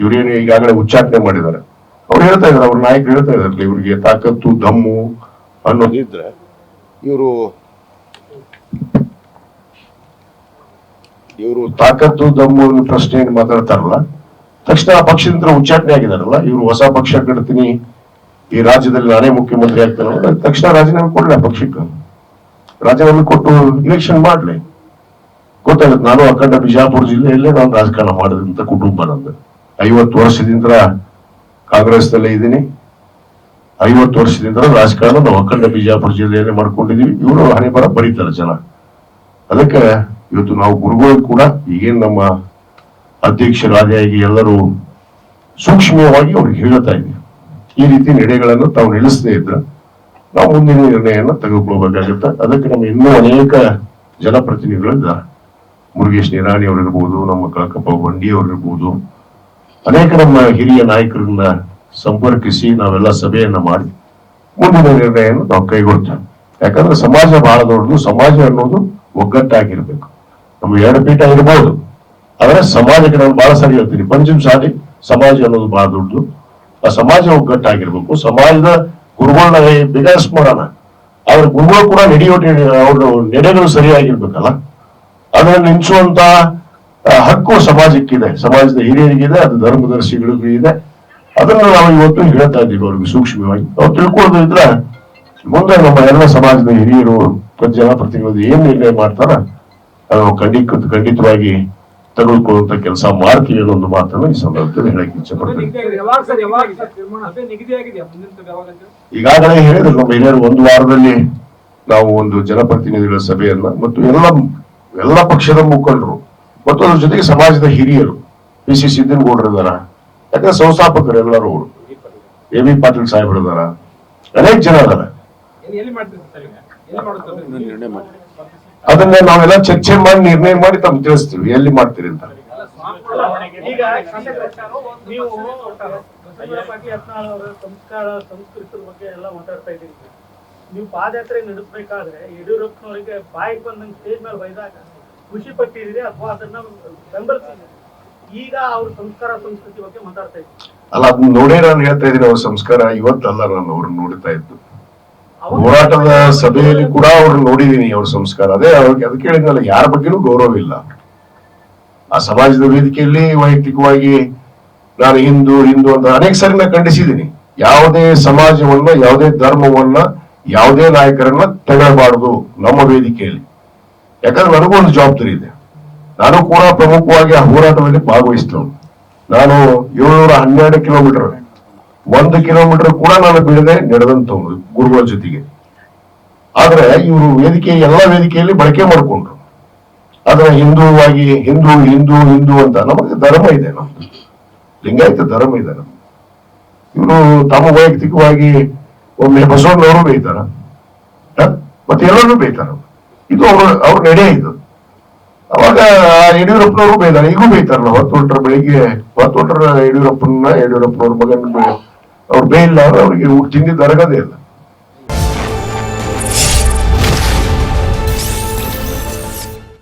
ಇವ್ರೇನು ಈಗಾಗಲೇ ಉಚ್ಚಾಟನೆ ಮಾಡಿದ್ದಾರೆ. ಅವ್ರು ಹೇಳ್ತಾ ಇದಾರೆ ಅವ್ರ ನಾಯಕರು ಹೇಳ್ತಾ ಇದಾರಲ್ಲ ಇವ್ರಿಗೆ ತಾಕತ್ತು ದಮ್ಮು ಅನ್ನೋದಿದ್ರೆ ಇವರು ಇವರು ತಾಕತ್ತು ದಮ್ಮು ಅನ್ನೋ ಪ್ರಶ್ನೆ ಏನು ಮಾತಾಡ್ತಾರಲ್ಲ ತಕ್ಷಣ ಆ ಪಕ್ಷದಿಂದ ಉಚ್ಚಾಟನೆ ಆಗಿದಾರಲ್ಲ ಇವರು ಹೊಸ ಪಕ್ಷ ಕಟ್ತೀನಿ ಈ ರಾಜ್ಯದಲ್ಲಿ ನಾನೇ ಮುಖ್ಯಮಂತ್ರಿ ಆಗ್ತಾನೆ ತಕ್ಷಣ ರಾಜೀನಾಮೆ ಕೊಡ್ಲಿ ಆ ಪಕ್ಷಕ್ಕೆ. ರಾಜೀನಾಮೆ ಕೊಟ್ಟು ಇಲೆಕ್ಷನ್ ಮಾಡ್ಲಿ. ಗೊತ್ತಾಗುತ್ತೆ ನಾನು ಅಖಂಡ ಬಿಜಾಪುರ ಜಿಲ್ಲೆಯಲ್ಲೇ ನಾನು ರಾಜಕಾರಣ ಮಾಡಿದಂತ ಕುಟುಂಬ ನಂದು. ಐವತ್ತು ವರ್ಷದಿಂದ ಕಾಂಗ್ರೆಸ್ನಲ್ಲೇ ಇದ್ದೀನಿ. ಐವತ್ತು ವರ್ಷದಿಂದ ರಾಜಕಾರಣ ನಾವು ಅಖಂಡ ಬಿಜಾಪುರ ಜಿಲ್ಲೆಯಲ್ಲಿ ಮಾಡ್ಕೊಂಡಿದ್ದೀವಿ ಇವರು ಹಣೆಬರ ಬರೀತಾರೆ ಜನ. ಅದಕ್ಕೆ ಇವತ್ತು ನಾವು ಗುರುಗಳು ಕೂಡ ಈಗೇನು ನಮ್ಮ ಅಧ್ಯಕ್ಷರಾದಿಯಾಗಿ ಎಲ್ಲರೂ ಸೂಕ್ಷ್ಮವಾಗಿ ಅವ್ರಿಗೆ ಹೇಳ್ತಾ ಇದ್ದೀವಿ ಈ ರೀತಿ ನಡೆಗಳನ್ನು ತಾವು ನಿಲ್ಲಿಸದೇ ಇದ್ರೆ ನಾವು ಮುಂದಿನ ನಿರ್ಣಯವನ್ನು ತೆಗೆದುಕೊಳ್ಬೇಕಾಗುತ್ತೆ. ಅದಕ್ಕೆ ನಮ್ಮ ಇನ್ನೂ ಅನೇಕ ಜನಪ್ರತಿನಿಧಿಗಳು ಇದ್ದಾರೆ. ಮುರುಗೇಶ್ ನಿರಾಣಿ ಅವರಿರ್ಬೋದು, ನಮ್ಮ ಕಳಕಪ್ಪ ಬಂಡಿ ಅವರಿರ್ಬೋದು ಅನೇಕ ನಮ್ಮ ಹಿರಿಯ ನಾಯಕರನ್ನ ಸಂಪರ್ಕಿಸಿ ನಾವೆಲ್ಲ ಸಭೆಯನ್ನ ಮಾಡಿ ಮುಂದಿನ ನಿರ್ಣಯವನ್ನು ನಾವು ಕೈಗೊಳ್ತೇವೆ. ಯಾಕಂದ್ರೆ ಸಮಾಜ ಬಹಳ ದೊಡ್ಡದು, ಸಮಾಜ ಅನ್ನೋದು ಒಗ್ಗಟ್ಟಾಗಿರ್ಬೇಕು. ನಮ್ಮ ಎರಡು ಪೀಠ ಇರಬಹುದು ಆದ್ರೆ ಸಮಾಜಕ್ಕೆ ನಾನು ಬಹಳ ಸರಿ ಹೇಳ್ತೀನಿ. ಪಂಚಮ ಸಾರಿ ಸಮಾಜ ಅನ್ನೋದು ಬಹಳ ದೊಡ್ಡದು. ಆ ಸಮಾಜ ಒಗ್ಗಟ್ಟಾಗಿರ್ಬೇಕು. ಸಮಾಜದ ಗುರುಗಳನ್ನ ಮಾಡೋಣ. ಅವ್ರ ಗುರುಗಳು ಕೂಡ ನಡೆಯೋ ಅವ್ರ ನೆಡೆಗಳು ಸರಿಯಾಗಿರ್ಬೇಕಲ್ಲ. ಅದನ್ನ ನಿಂಚುವಂತ ಹಕ್ಕು ಸಮಾಜಕ್ಕಿದೆ. ಸಮಾಜದ ಹಿರಿಯರಿಗಿದೆ, ಅದು ಧರ್ಮದರ್ಶಿಗಳಿಗೂ ಇದೆ. ಅದನ್ನು ನಾವು ಇವತ್ತು ಹೇಳ್ತಾ ಇದ್ದೀವಿ ಅವ್ರಿಗೆ ಸೂಕ್ಷ್ಮವಾಗಿ. ಅವ್ರು ತಿಳ್ಕೊಳ್ಳೋದು ಇದ್ರೆ ಮುಂದೆ ನಮ್ಮ ಎಲ್ಲ ಸಮಾಜದ ಹಿರಿಯರು ಜನಪ್ರತಿನಿಧಿಗಳು ಏನ್ ನಿರ್ಣಯ ಮಾಡ್ತಾರ, ನಾವು ಖಂಡಿತ, ಖಂಡಿತವಾಗಿ ತಗೊಳ್ಕೊಳ್ಳುವಂತ ಕೆಲಸ ಮಾಡ್ತೀವಿ ಅನ್ನೋ ಒಂದು ಮಾತನ್ನು ಈ ಸಂದರ್ಭದಲ್ಲಿ ಹೇಳಕ್ ಇಚ್ಛೆ ಪಡ್ತೀನಿ. ಈಗಾಗಲೇ ಹೇಳಿದ್ರು, ನಮ್ಮ ಹಿರಿಯರು ಒಂದು ವಾರದಲ್ಲಿ ನಾವು ಒಂದು ಜನಪ್ರತಿನಿಧಿಗಳ ಸಭೆಯನ್ನ ಮತ್ತು ಎಲ್ಲ ಎಲ್ಲ ಪಕ್ಷದ ಮುಖಂಡರು ಮತ್ತು ಅದ್ರ ಜೊತೆಗೆ ಸಮಾಜದ ಹಿರಿಯರು ಪಿ ಸಿ ಸಿದ್ದನಗೌಡರಿದ್ದಾರ ಯಾಕಂದ್ರೆ ಸಂಸ್ಥಾಪಕರು ಎಲ್ಲರೂ ಎ ಬಿ ಪಾಟೀಲ್ ಸಾಹೇಬ್ರು ಇದಾರ. ಅನೇಕ ಜನ ಇದಾರೆ. ಅದನ್ನ ನಾವೆಲ್ಲ ಚರ್ಚೆ ಮಾಡಿ ನಿರ್ಣಯ ಮಾಡಿ ತಮ್ಗೆ ತಿಳಿಸ್ತೀವಿ. ಎಲ್ಲಿ ಮಾಡ್ತೀರಿ ಅಂತ. ಸಂಸ್ಕಾರ ಬಗ್ಗೆ ಎಲ್ಲ ಮಾತಾಡ್ತಾ ಇದ್ದೀರಿ. ನೀವು ಪಾದಯಾತ್ರೆ ನಡೆಸಬೇಕಾದ್ರೆ ಯಡಿಯೂರಪ್ಪನವರಿಗೆ ಬಾಯಿಗೆ ಬಂದಂಗೆ ಸ್ಟೇಜ್ ಮೇಲೆ ಬೈದಾಗ ಖುಷಿ ಪಟ್ಟಿದ್ದೀರಿ ಅಥವಾ ಅದನ್ನ ಬೆಂಬಲಿಸಿದ್ದೀರಿ ಈಗ ಅವ್ರ ಸಂಸ್ಕಾರ ಸಂಸ್ಕೃತಿ ಬಗ್ಗೆ ಮಾತಾಡ್ತಾ ಇದ್ರು ಅಲ್ಲ ಅದನ್ನ ನೋಡೇ ನಾನು ಹೇಳ್ತಾ ಇದ್ದೀನಿ ಅವ್ರ ಸಂಸ್ಕಾರ ಇವತ್ತಲ್ಲ ನಾನು ಅವ್ರನ್ನ ನೋಡ್ತಾ ಇದ್ದು. ಹೋರಾಟದ ಸಭೆಯಲ್ಲಿ ಕೂಡ ಅವ್ರನ್ನ ನೋಡಿದೀನಿ ಅವ್ರ ಸಂಸ್ಕಾರ. ಅದೇ ಅವ್ರಿಗೆ ಅದಕ್ಕೆ ಹೇಳಿದ್ನಲ್ಲ ಯಾರ ಬಗ್ಗೆನೂ ಗೌರವ ಇಲ್ಲ. ಆ ಸಮಾಜದ ವೇದಿಕೆಯಲ್ಲಿ ವೈಯಕ್ತಿಕವಾಗಿ ನಾನು ಹಿಂದೂ ಹಿಂದೂ ಅಂತ ಅನೇಕ ಸಾರಿ ನಾನು ಖಂಡಿಸಿದ್ದೀನಿ. ಯಾವುದೇ ಸಮಾಜವನ್ನ ಯಾವುದೇ ಧರ್ಮವನ್ನ ಯಾವುದೇ ನಾಯಕರನ್ನ ತೆಗೆಯಬಾರದು ನಮ್ಮ ವೇದಿಕೆಯಲ್ಲಿ. ಯಾಕಂದ್ರೆ ನನಗೂ ಒಂದು ಜವಾಬ್ದಾರಿ ಇದೆ. ನಾನು ಕೂಡ ಪ್ರಮುಖವಾಗಿ ಆ ಹೋರಾಟದಲ್ಲಿ ಭಾಗವಹಿಸ್ತೇನೆ ನಾನು ಏಳ್ನೂರ ಹನ್ನೆರಡು ಕಿಲೋಮೀಟರ್ ಒಂದು ಕಿಲೋಮೀಟರ್ ಕೂಡ ನಾನು ಬಿಡದೆ ನಡೆದಂತ ಗುರುಗಳ ಜೊತೆಗೆ. ಆದ್ರೆ ಇವರು ವೇದಿಕೆ, ಎಲ್ಲ ವೇದಿಕೆಯಲ್ಲಿ ಬಳಕೆ ಮಾಡಿಕೊಂಡ್ರು. ಆದ್ರೆ ಹಿಂದೂವಾಗಿ ಹಿಂದೂ ಹಿಂದೂ ಹಿಂದೂ ಅಂತ ನಮಗೆ ಧರ್ಮ ಇದೆ ನಮ್ದು. ಲಿಂಗಾಯತ ಧರ್ಮ ಇದೆ ನಮ್ದು. ಇವರು ತಮ್ಮ ವೈಯಕ್ತಿಕವಾಗಿ ಒಮ್ಮೆ ಬಸವಣ್ಣವರು ಬೇಯ್ತಾರ? ಮತ್ತೆ ಎಲ್ಲರೂ ಬೈತಾರ ಇದು ಅವ್ರ ಅವ್ರ ನಡೆ ಇದು. ಅವಾಗ ಯಡಿಯೂರಪ್ಪನವರು ಬೈದಾರೆ. ಈಗೂ ಬೈತಾರಲ್ಲ ಹೊತ್ತು ಹೊಂಟ್ರ ಬೆಳಿಗ್ಗೆ ಹೊತ್ತು ಹೊಂಟ್ರ ಯಡಿಯೂರಪ್ಪನ, ಯಡಿಯೂರಪ್ಪನವ್ರ ಮಗನ ಅವ್ರು ಬೇಯಿಲ್ಲ ಅವ್ರಿಗೆ ತಿಂದಿದ್ದು ಅರಗದೇ ಇಲ್ಲ.